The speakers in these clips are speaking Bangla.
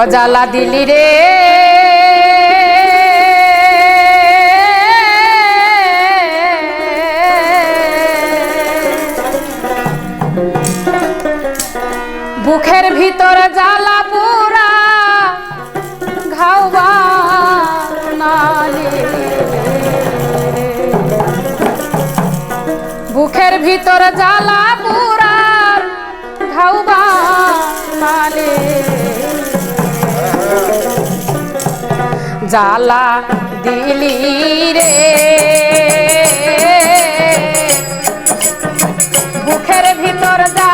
অজালা দিলি রে। বুকের ভিতর জ্বালা পুরা নালি। বুকের ভিতর জ্বালা পুরা নালে জ্বালা দিলি রে। মুখের ভিতর জ্বালা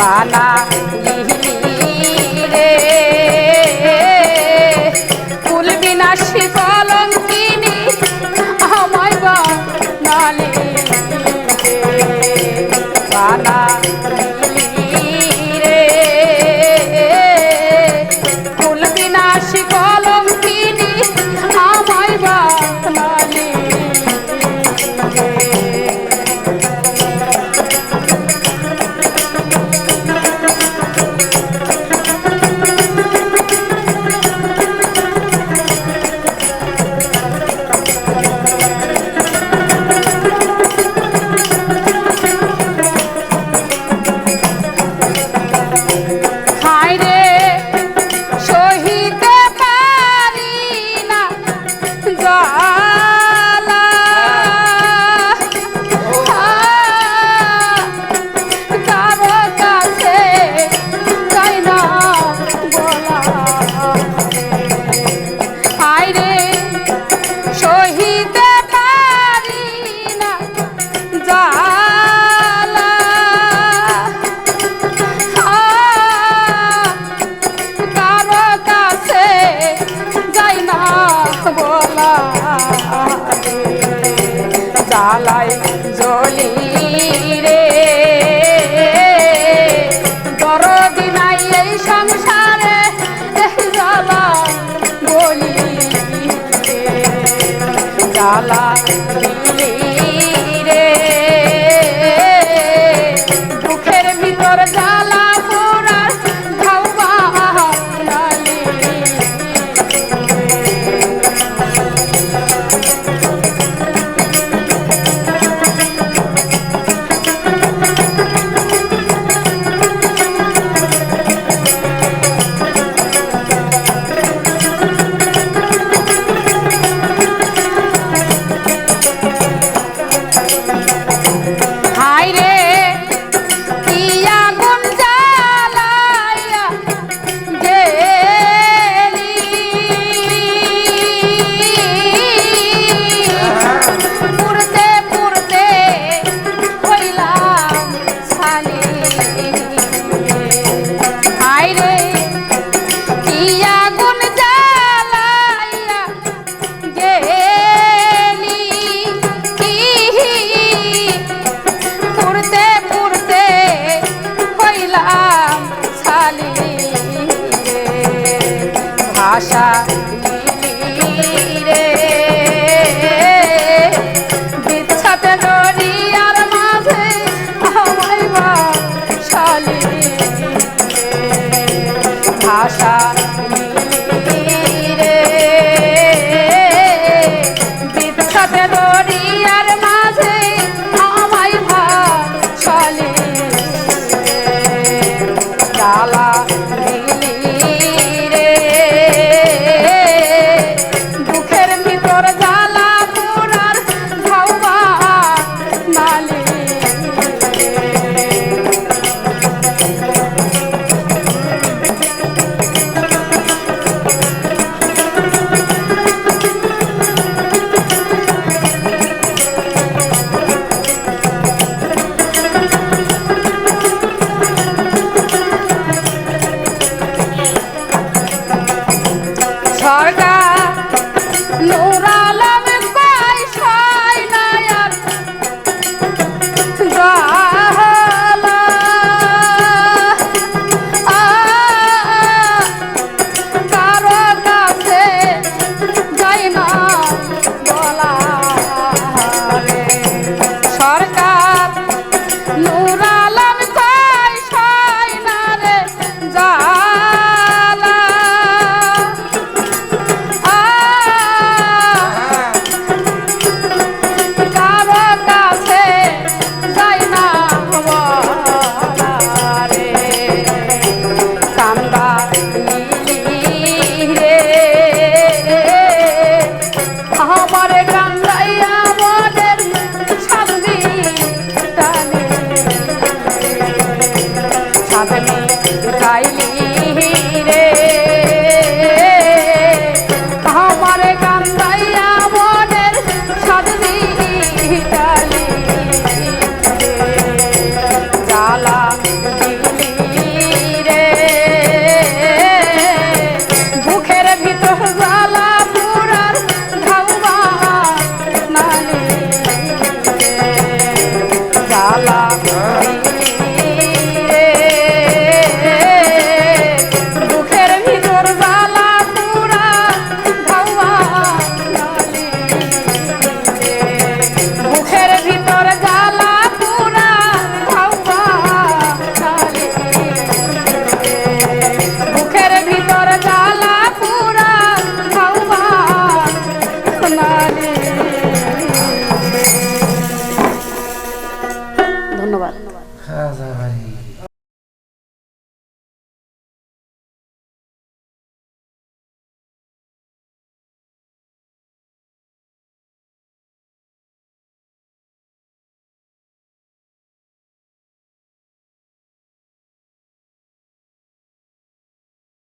বালা আশা রে। বিচ্ছাত নড়িয়ার মাঝে আমার শালী আশা